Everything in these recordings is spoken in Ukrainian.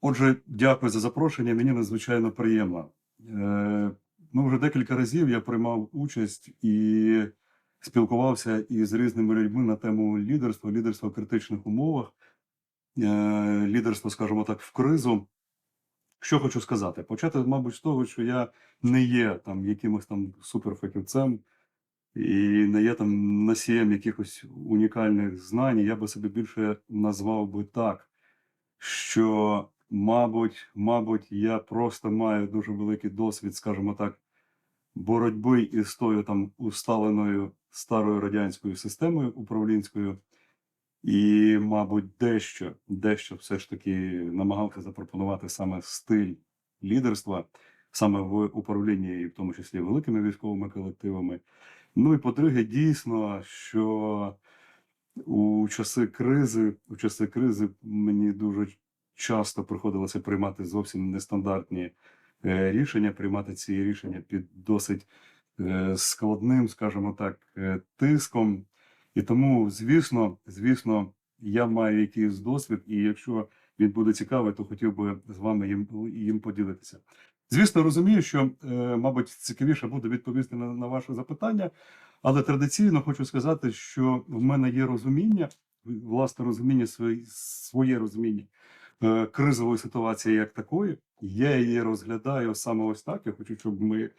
Отже, дякую за запрошення. Мені надзвичайно приємно. Ну, вже декілька разів я приймав участь і спілкувався із різними людьми на тему лідерства, лідерства в критичних умовах, е, лідерство, скажімо так, в кризу. Що хочу сказати? Почати, мабуть, з того, що я не є там якимось там суперфахівцем і не є там носієм якихось унікальних знань. Я би себе більше назвав би так, що, мабуть, мабуть, я просто маю дуже великий досвід, скажімо так, боротьби із тою там усталеною старою радянською системою управлінською, і, мабуть, дещо, дещо все ж таки намагався запропонувати саме стиль лідерства, саме в управлінні, і в тому числі великими військовими колективами. Ну і по-друге, дійсно, що у часи кризи, у часи кризи мені дуже часто приходилося приймати зовсім нестандартні е, рішення, приймати ці рішення під досить е, складним, скажімо так, е, тиском. І тому, звісно, звісно, я маю якийсь досвід, і якщо він буде цікавий, то хотів би з вами їм, їм поділитися. Звісно, розумію, що, мабуть, цікавіше буде відповісти на, на ваше запитання, але традиційно хочу сказати, що в мене є розуміння, власне розуміння, своє, розуміння кризової ситуації як такої. Я її розглядаю саме ось так. Я хочу, щоб ми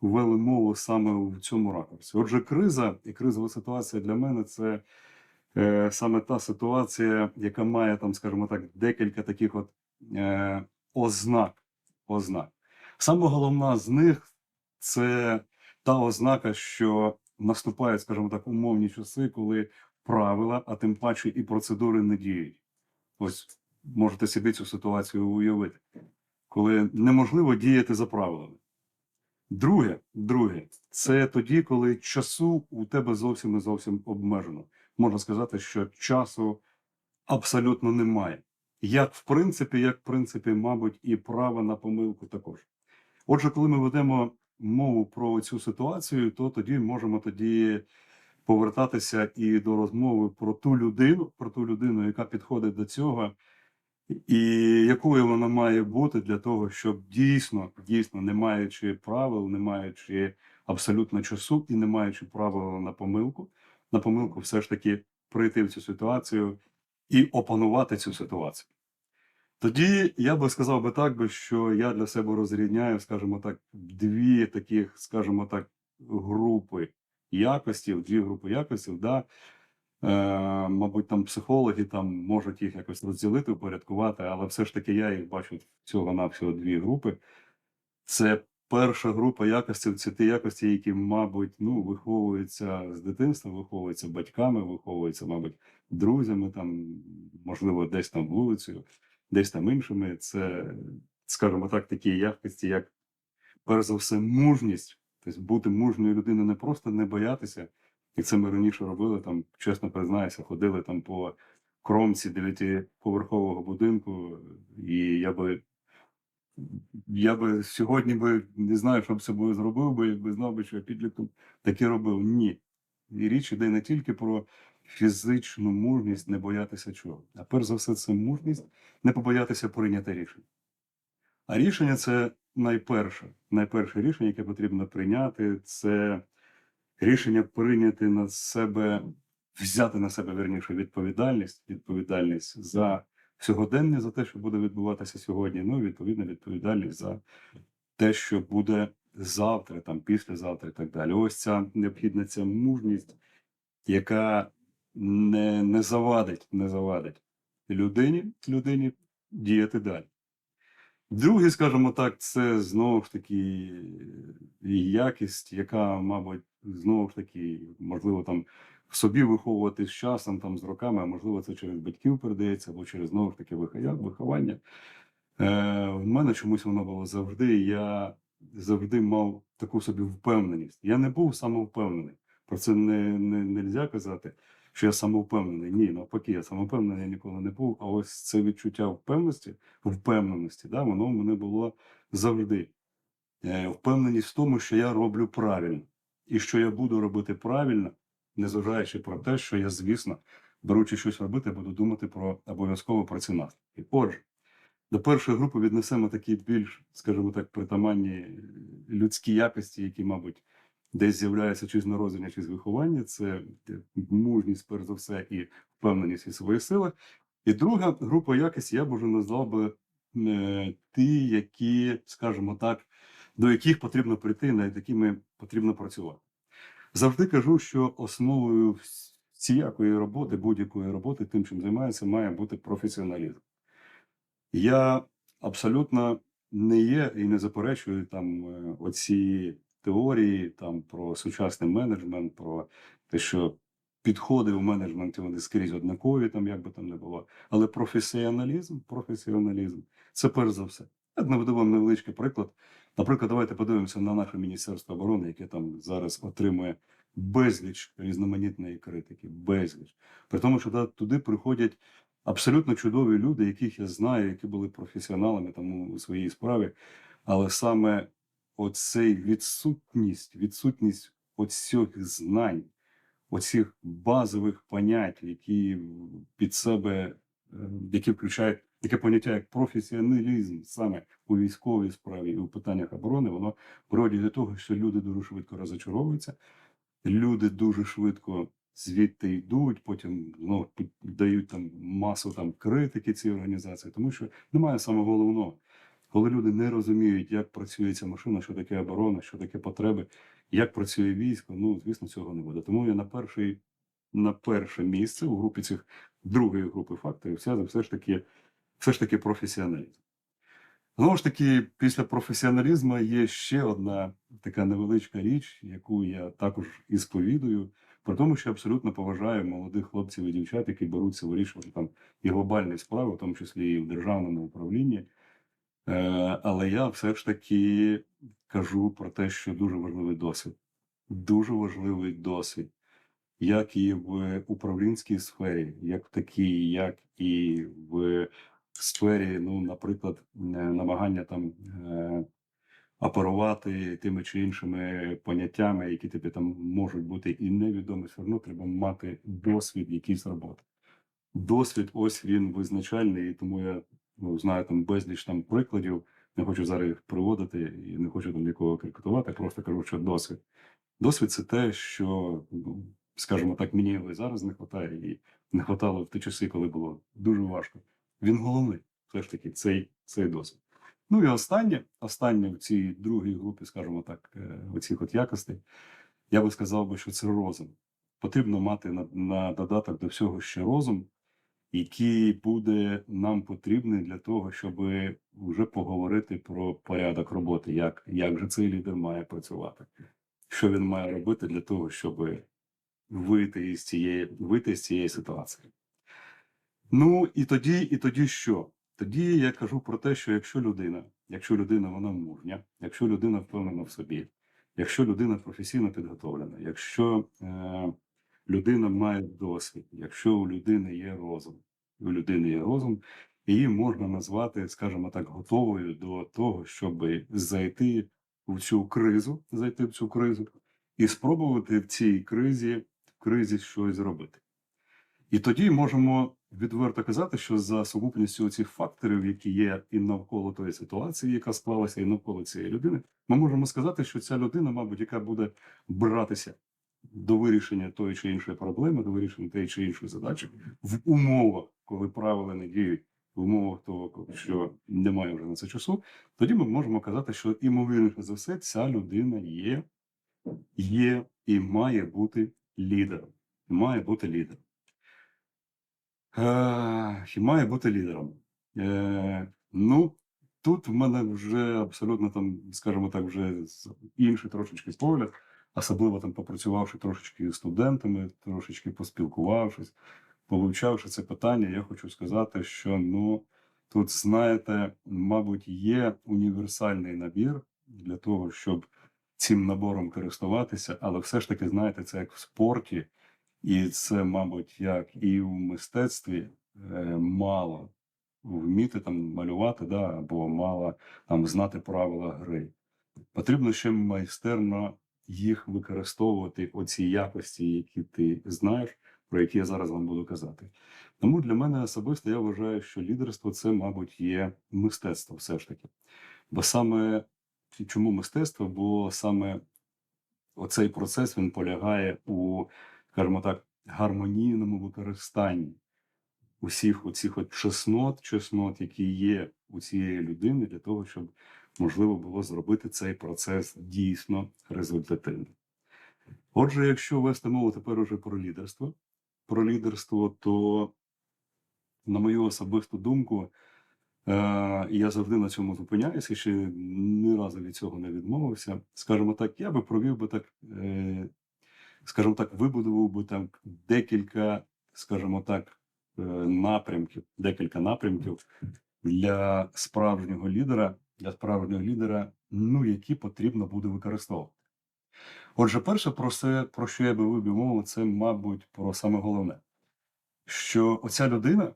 ввели мову саме в цьому ракурсі. Отже, криза і кризова ситуація для мене це е, саме та ситуація, яка має там, скажімо так, декілька таких от е, ознак. ознак. Саме головна з них це та ознака, що наступають, скажімо так, умовні часи, коли правила, а тим паче і процедури не діють. Ось можете собі цю ситуацію уявити, коли неможливо діяти за правилами. Друге, друге, це тоді, коли часу у тебе зовсім і зовсім обмежено. Можна сказати, що часу абсолютно немає. Як в принципі, як в принципі, мабуть, і право на помилку також. Отже, коли ми ведемо мову про цю ситуацію, то тоді можемо тоді повертатися і до розмови про ту людину, про ту людину, яка підходить до цього, і якою вона має бути для того, щоб дійсно, дійсно, не маючи правил, не маючи абсолютно часу і не маючи правила на помилку, на помилку, все ж таки прийти в цю ситуацію і опанувати цю ситуацію. Тоді я би сказав би так, що я для себе розрізняю, скажімо так, дві таких, скажімо так, групи якостів, дві групи якостів. Да? Е, мабуть, там психологи там можуть їх якось розділити, упорядкувати, але все ж таки я їх бачу всього на всього дві групи. Це перша група якостей, це ті якості, які, мабуть, ну, виховуються з дитинства, виховуються батьками, виховуються, мабуть, друзями, там, можливо, десь там вулицею, десь там іншими. Це, скажімо так, такі якості, як перш за все, мужність. Тобто бути мужньою людиною не просто не боятися, як це ми раніше робили, там, чесно признаюся, ходили там по кромці дев'ятиповерхового будинку, і я би я би сьогодні би не знаю, що б собою зробив би, якби знав би, що я підлітком таке робив. Ні. І річ іде не тільки про фізичну мужність не боятися чого. А перш за все, це мужність не побоятися прийняти рішення. А рішення це найперше, найперше рішення, яке потрібно прийняти, це рішення прийняти на себе, взяти на себе верніше відповідальність, відповідальність за сьогодення, за те, що буде відбуватися сьогодні. Ну і відповідно відповідальність за те, що буде завтра, там післязавтра і так далі. Ось ця необхідна ця мужність, яка не, не завадить, не завадить людині, людині діяти далі. Другий, скажімо так, це знову ж таки якість, яка, мабуть, знову ж таки, можливо, там в собі виховувати з часом, там з роками, а можливо, це через батьків передається, або через знову ж таки виховання. Е, в мене чомусь воно було завжди. Я завжди мав таку собі впевненість. Я не був самовпевнений. Про це не, не, не можна казати, що я самовпевнений. Ні, навпаки, я самовпевнений я ніколи не був. А ось це відчуття впевненості, впевненості, да, воно в мене було завжди. Е, впевненість в тому, що я роблю правильно, і що я буду робити правильно, незважаючи про те, що я, звісно, беручи щось робити, буду думати про обов'язково про ці наслідки. Отже, До першої групи віднесемо такі більш, скажімо так, притаманні людські якості, які, мабуть, десь з'являються чи з народження, чи з виховання. Це е, мужність, перш за все, і впевненість і свої сили. І друга група якості я б уже назвав би е, ті, які, скажімо так, до яких потрібно прийти, над якими потрібно працювати. Завжди кажу, що основою всіякої роботи, будь-якої роботи, тим, чим займається, має бути професіоналізм. Я абсолютно не є і не заперечую там е, оці теорії там про сучасний менеджмент, про те, що підходи у менеджменті вони скрізь однакові, там як би там не було. Але професіоналізм, професіоналізм це перш за все. Я наведу вам невеличкий приклад. Наприклад, давайте подивимося на наше Міністерство оборони, яке там зараз отримує безліч різноманітної критики, безліч. При тому, що туди приходять абсолютно чудові люди, яких я знаю, які були професіоналами там у своїй справі. Але саме оцей відсутність, відсутність оцих знань, оцих базових понять, які під себе, е, які включають таке поняття як професіоналізм саме у військовій справі і у питаннях оборони, воно приводить до того, що люди дуже швидко розочаровуються, люди дуже швидко звідти йдуть, потім ну, дають там масу там критики цій організації, тому що немає саме головного. Коли люди не розуміють, як працює ця машина, що таке оборона, що таке потреби, як працює військо, ну звісно, цього не буде. Тому я на перший, на перше місце у групі цих другої групи факторів все, все ж таки все ж таки професіоналізм. Знову ж таки, після професіоналізму є ще одна така невеличка річ, яку я також і сповідую, при тому, що абсолютно поважаю молодих хлопців і дівчат, які беруться вирішувати там і глобальні справи, в тому числі і в державному управлінні. Е, Але я все ж таки кажу про те, що дуже важливий досвід. Дуже важливий досвід, як і в управлінській сфері, як в такій, як і в сфері, ну, наприклад, е, намагання там е, оперувати тими чи іншими поняттями, які тобі там можуть бути і невідомі, все одно треба мати досвід якийсь роботи. Досвід, ось він визначальний, і тому я ну, знаю там безліч там прикладів. Не хочу зараз їх приводити і не хочу там нікого критикувати, просто кажу, що досвід. Досвід це те, що, ну, скажімо так, мені його і зараз не вистачає, і не вистачало в ті часи, коли було дуже важко. Він головний, все ж таки, цей, цей досвід. Ну і останнє, останнє в цій другій групі, скажімо так, е, оцих от якостей, я би сказав би, що це розум. Потрібно мати на, на додаток до всього ще розум, який буде нам потрібний для того, щоб вже поговорити про порядок роботи, як, як же цей лідер має працювати, що він має робити для того, щоб вийти із цієї, вийти з цієї ситуації. Ну і тоді, і тоді що? Тоді я кажу про те, що якщо людина, якщо людина вона мужня, якщо людина впевнена в собі, якщо людина професійно підготовлена, якщо е, людина має досвід, якщо у людини є розум, у людини є розум, її можна назвати, скажімо так, готовою до того, щоб зайти в цю кризу, зайти в цю кризу і спробувати в цій кризі, в кризі щось зробити. І тоді можемо відверто казати, що за сукупністю цих факторів, які є і навколо тої ситуації, яка склалася, і навколо цієї людини, ми можемо сказати, що ця людина, мабуть, яка буде братися до вирішення тої чи іншої проблеми, до вирішення тієї чи іншої задачі в умовах, коли правила не діють, в умовах того, що немає вже на це часу, тоді ми можемо казати, що імовірніше за все, ця людина є, є і має бути лідером. Має бути лідером. Е, і має бути лідером. Е, ну, тут в мене вже абсолютно там, скажімо так, вже інший трошечки погляд, особливо там попрацювавши трошечки з студентами, трошечки поспілкувавшись, повивчавши це питання, я хочу сказати, що ну тут, знаєте, мабуть, є універсальний набір для того, щоб цим набором користуватися, але все ж таки, знаєте, це як в спорті. І це, мабуть, як і в мистецтві е, мало вміти там малювати, да, або мало там знати правила гри. Потрібно ще майстерно їх використовувати, оці якості, які ти знаєш, про які я зараз вам буду казати. Тому для мене особисто я вважаю, що лідерство це, мабуть, є мистецтво все ж таки. Бо саме чому мистецтво? Бо саме оцей процес він полягає у, скажімо так, гармонійному використанні усіх оцих от чеснот, чеснот, які є у цієї людини, для того, щоб можливо було зробити цей процес дійсно результативним. Отже, якщо вести мову тепер уже про лідерство, про лідерство, то, на мою особисту думку, е, я завжди на цьому зупиняюся, ще ні разу від цього не відмовився. Скажімо так, я би провів би так, е, скажімо так, вибудував би там декілька, скажімо так, е, напрямків, декілька напрямків для справжнього лідера, для справжнього лідера, ну які потрібно буде використовувати. Отже, перше, про це, про що я би вибив мову, це, мабуть, про саме головне, що оця людина,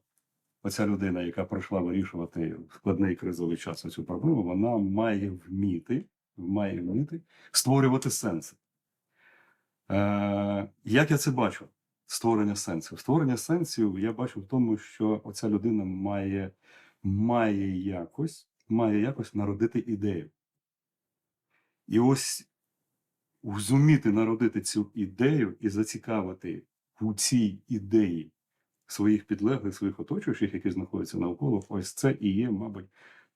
оця людина, яка прийшла вирішувати в складний кризовий час цю проблему, вона має вміти, має вміти створювати сенси. Е, як я це бачу? Створення сенсів. Створення сенсів я бачу в тому, що оця людина має, має якось, має якось народити ідею. І ось зуміти народити цю ідею і зацікавити у цій ідеї своїх підлеглих, своїх оточуючих, які знаходяться навколо, ось це і є, мабуть,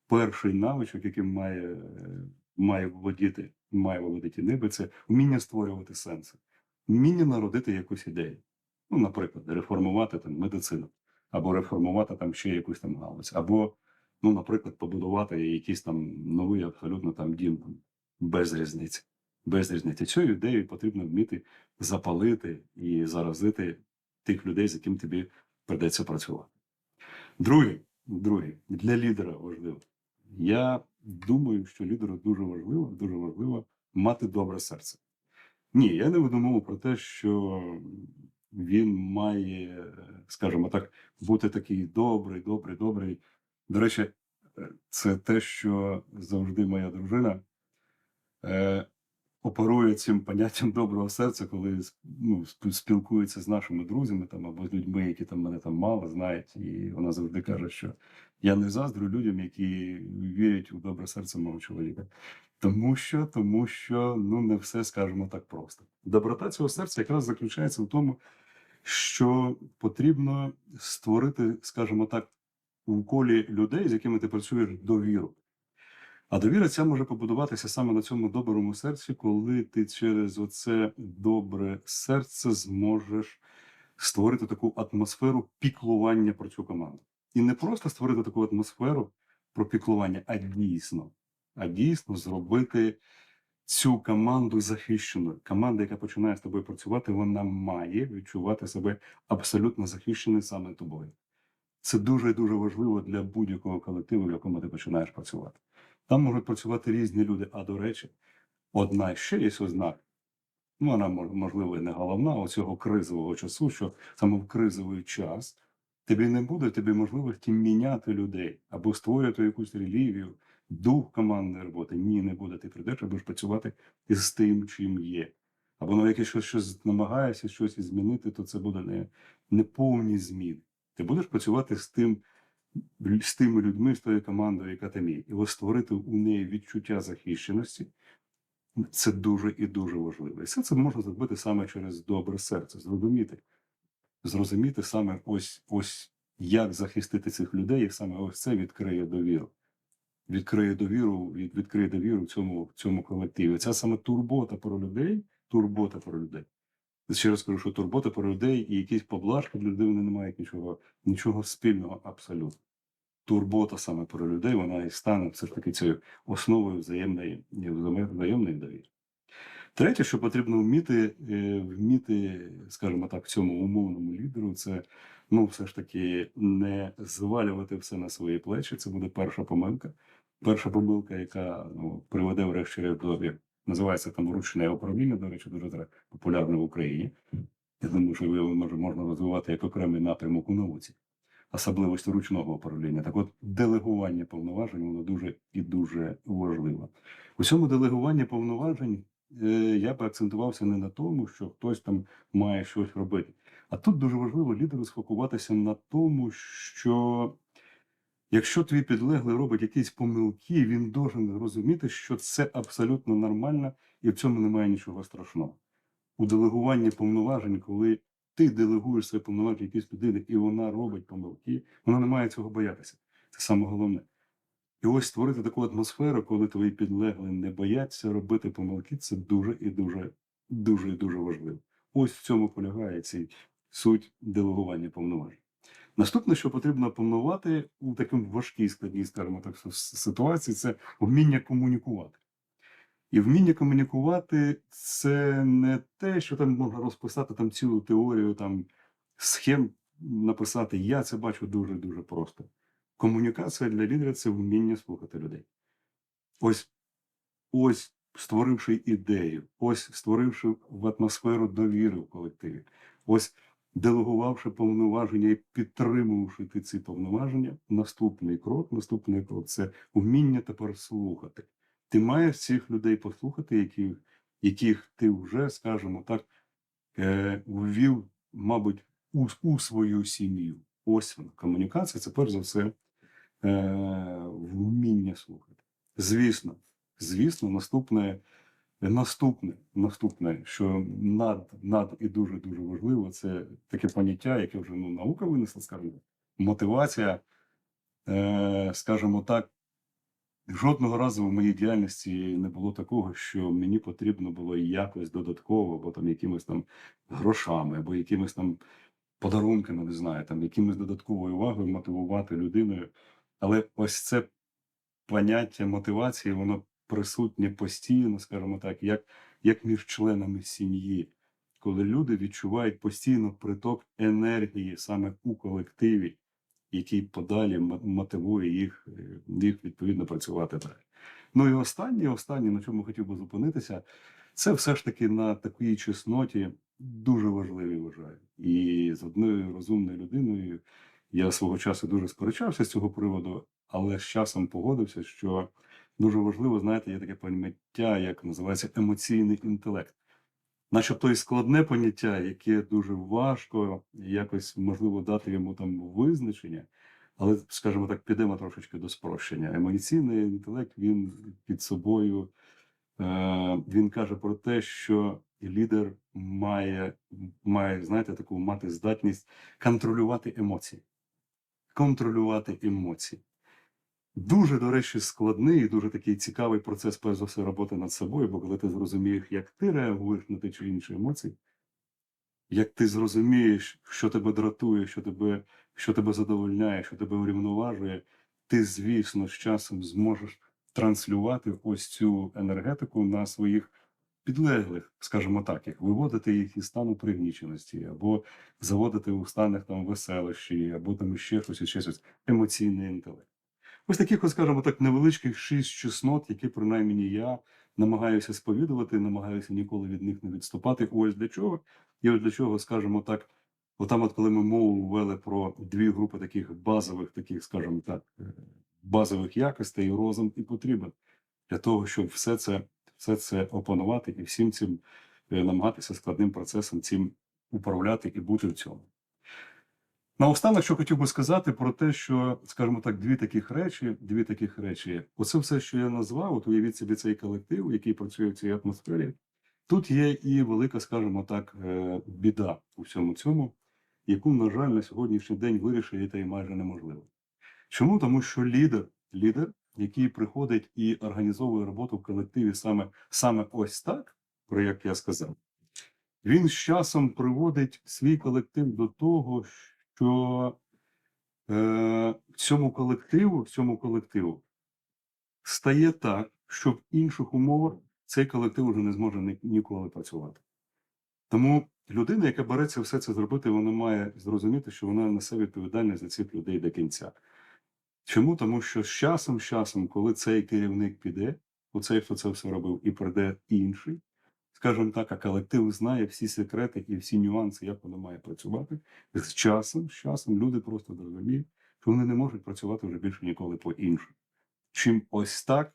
перший навичок, яким має, має володіти, має володіти ниби, це вміння створювати сенси, вміння народити якусь ідею. Ну, наприклад, реформувати там медицину, або реформувати там ще якусь там галузь, або, ну, наприклад, побудувати якийсь там новий абсолютно там дім без різниці. Без різниці. Цю ідею потрібно вміти запалити і заразити тих людей, з яким тобі придеться працювати. Друге, друге, для лідера важливо. Я думаю, що лідеру дуже важливо, дуже важливо мати добре серце. Ні, я не веду мову про те, що він має, скажімо так, бути такий добрий, добрий, добрий. До речі, е, це те, що завжди моя дружина е, оперує цим поняттям доброго серця, коли ну, спілкується з нашими друзями там, або з людьми, які там мене там мало знають. І вона завжди каже, що я не заздрю людям, які вірять у добре серце мого чоловіка. Тому що, тому що ну не все скажемо так просто. Доброта цього серця якраз заключається в тому, що потрібно створити, скажімо так, у колі людей, з якими ти працюєш, довіру. А довіра ця може побудуватися саме на цьому доброму серці, коли ти через оце добре серце зможеш створити таку атмосферу піклування про цю команду. І не просто створити таку атмосферу про піклування, а дійсно, а дійсно зробити цю команду захищеною. Команда, яка починає з тобою працювати, вона має відчувати себе абсолютно захищеною саме тобою. Це дуже дуже важливо для будь-якого колективу, в якому ти починаєш працювати. Там можуть працювати різні люди. А до речі, одна ще є ознак. Ну, вона можливо і не головна оцього кризового часу, що саме в кризовий час тобі не буде тобі можливості міняти людей або створювати якусь релігію, дух командної роботи. Ні, не буде. Ти прийдеш, будеш працювати із тим, чим є. Або ну, якщо щось намагаєшся щось змінити, то це буде не, не повні зміни. Ти будеш працювати з тим, з тими людьми, з тою командою, яка там є. І ось створити у неї відчуття захищеності це дуже і дуже важливо. І все це можна зробити саме через добре серце, зрозуміти. Зрозуміти саме ось ось як захистити цих людей, і саме ось це відкриє довіру. Відкриє довіру, від- відкриє довіру в цьому, в цьому колективі. Ця саме турбота про людей, турбота про людей. Ще раз кажу, що турбота про людей і якісь поблажки для людини не мають нічого, нічого спільного абсолютно. Турбота саме про людей, вона і стане все ж таки цією основою взаємної, взаємної довіри. Третє, що потрібно вміти, е, вміти, скажімо так, цьому умовному лідеру, це ну, все ж таки не звалювати все на свої плечі. Це буде перша помилка. Перша помилка, яка ну, приведе врешті-решт до називається там ручне управління, до речі, дуже популярне в Україні. Я думаю, що його може можна розвивати як окремий напрямок у науці, особливості ручного управління. Так от делегування повноважень воно дуже і дуже важливо. У цьому делегуванні повноважень е, я би акцентувався не на тому, що хтось там має щось робити, А тут дуже важливо лідеру сфокуватися на тому, що якщо твій підлеглий робить якісь помилки, він должен розуміти, що це абсолютно нормально і в цьому немає нічого страшного. У делегуванні повноважень, коли ти делегуєш своє повноваження якійсь людини, і вона робить помилки, вона не має цього боятися. Це саме головне. І ось створити таку атмосферу, коли твої підлеглі не бояться робити помилки, це дуже і дуже, дуже і дуже важливо. Ось в цьому полягає цей суть делегування повноважень. Наступне, що потрібно опанувати у такому важкій складній, скажімо так, ситуації, це вміння комунікувати. І вміння комунікувати це не те, що там можна розписати там цілу теорію там схем написати. Я це бачу дуже дуже просто. Комунікація для лідера це вміння слухати людей. Ось, ось створивши ідею, ось створивши в атмосферу довіри в колективі, ось делегувавши повноваження і підтримувавши ці повноваження, наступний крок, наступний крок це вміння тепер слухати. Ти маєш цих людей послухати, яких, яких ти вже, скажімо так, е, ввів, мабуть, у, у свою сім'ю. Ось вона. Комунікація це перш за все е, вміння слухати. Звісно, звісно, наступне, наступне, наступне, що над, над і дуже дуже важливо, це таке поняття, яке вже ну, наука винесла, скажімо, мотивація, е, скажімо так. Жодного разу в моїй діяльності не було такого, що мені потрібно було якось додатково, або там якимись там грошами, або якимись там подарунками, не знаю, там якимось додатковою увагою мотивувати людиною. Але ось це поняття мотивації, воно присутнє постійно, скажімо так, як, як між членами сім'ї, коли люди відчувають постійно приток енергії саме у колективі, який подалі мотивує їх, е, їх відповідно працювати далі. Ну і останнє, останнє, на чому хотів би зупинитися, це все ж таки на такій чесноті дуже важливі вважаю. І з одною розумною людиною я свого часу дуже сперечався з цього приводу, але з часом погодився, що дуже важливо, знаєте, є таке поняття, як називається емоційний інтелект. Начебто і складне поняття, яке дуже важко якось можливо дати йому там визначення, але, скажімо так, підемо трошечки до спрощення. Емоційний інтелект він під собою е, він каже про те, що лідер має, має, знаєте, таку мати здатність контролювати емоції. Контролювати емоції. Дуже, до речі, складний і дуже такий цікавий процес, перш за все, роботи над собою, бо коли ти зрозумієш, як ти реагуєш на ті чи інші емоції, як ти зрозумієш, що тебе дратує, що тебе, що тебе задовольняє, що тебе урівноважує, ти, звісно, з часом зможеш транслювати ось цю енергетику на своїх підлеглих, скажімо так, як виводити їх із стану пригніченості, або заводити у станах там веселощі, або там ще щось, ще щось, емоційний інтелект. Ось таких, от, скажімо так, невеличких шість чеснот, які принаймні я намагаюся сповідувати, намагаюся ніколи від них не відступати. Ось для чого. І ось для чого, скажімо так, отам, от коли ми мову ввели про дві групи таких базових, таких, скажімо так, е, базових якостей, розум і потрібен для того, щоб все це, все це опанувати і всім цим е, намагатися складним процесом цим управляти і бути в цьому. Наостанок, що хотів би сказати про те, що, скажімо так, дві таких речі, дві таких речі, оце все, що я назвав, от уявіть собі цей колектив, який працює в цій атмосфері. Тут є і велика, скажімо так, е, біда у всьому цьому, яку, на жаль, на сьогоднішній день вирішити майже неможливо. Чому? Тому що лідер, лідер, який приходить і організовує роботу в колективі саме, саме ось так, про як я сказав, він з часом приводить свій колектив до того, що е, цьому колективу, цьому колективу стає так, що в інших умовах цей колектив вже не зможе ні- ніколи працювати. Тому людина, яка береться все це зробити, вона має зрозуміти, що вона несе відповідальність за цих людей до кінця. Чому? Тому що з часом, з часом, коли цей керівник піде, оцей, хто це все робив, і прийде інший, скажімо так, а колектив знає всі секрети і всі нюанси, як воно має працювати. З часом, з часом люди просто зрозуміють, що вони не можуть працювати вже більше ніколи по-іншому. Чим ось так,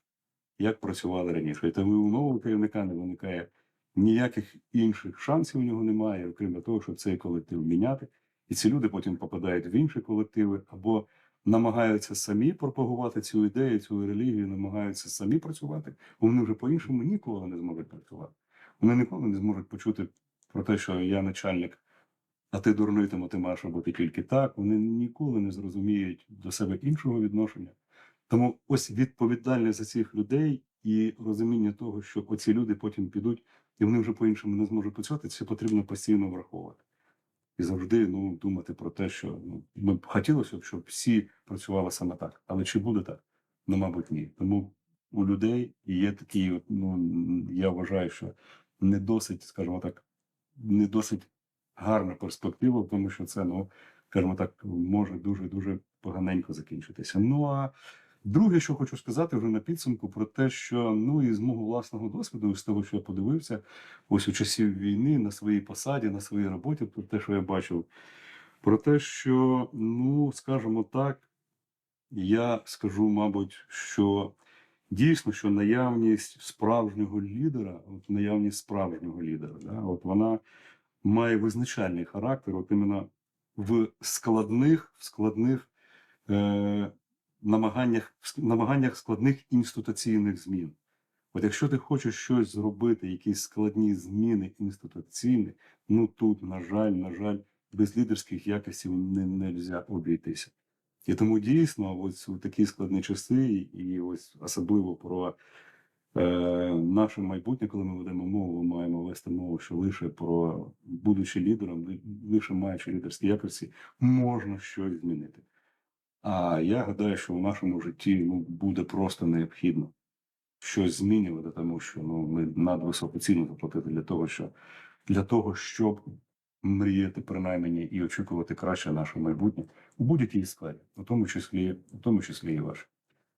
як працювали раніше. І тому у нового керівника не виникає ніяких інших шансів у нього немає, окрім того, щоб цей колектив міняти. І ці люди потім попадають в інші колективи або намагаються самі пропагувати цю ідею, цю релігію, намагаються самі працювати, бо вони вже по-іншому ніколи не зможуть працювати. Вони ніколи не зможуть почути про те, що я начальник, а ти дурний, тому ти маєш робити тільки так. Вони ніколи не зрозуміють до себе іншого відношення. Тому ось відповідальність за цих людей і розуміння того, що оці люди потім підуть, і вони вже по-іншому не зможуть працювати, це потрібно постійно враховувати. І завжди ну, думати про те, що ну, ми б хотілося б, щоб всі працювали саме так. Але чи буде так? Ну, мабуть, ні. Тому у людей є такі, ну я вважаю, що не досить, скажімо так, не досить гарна перспектива, тому що це, ну, скажімо так, може дуже дуже поганенько закінчитися. Ну а друге, що хочу сказати вже на підсумку, про те, що ну і з мого власного досвіду, з того, що я подивився, ось у часів війни на своїй посаді, на своїй роботі, про те, що я бачив, про те, що, ну, скажімо так, я скажу, мабуть, що дійсно, що наявність справжнього лідера, от наявність справжнього лідера, да, от вона має визначальний характер, от іменно в складних, в складних е, намаганнях, в намаганнях складних інституційних змін. От якщо ти хочеш щось зробити, якісь складні зміни інституційні, ну тут, на жаль, на жаль, без лідерських якостей не, можна обійтися. І тому дійсно, ось у такі складні часи, і ось особливо про е, наше майбутнє, коли ми ведемо мову, ми маємо вести мову, що лише про будучи лідером, лише маючи лідерські якості, можна щось змінити. А я гадаю, що в нашому житті ну, буде просто необхідно щось змінювати, тому що ну, ми надвисоку ціну заплатити для того, що для того, щоб мріяти принаймні і очікувати краще наше майбутнє у будь-якій сфері, у тому числі, у тому числі і ваше.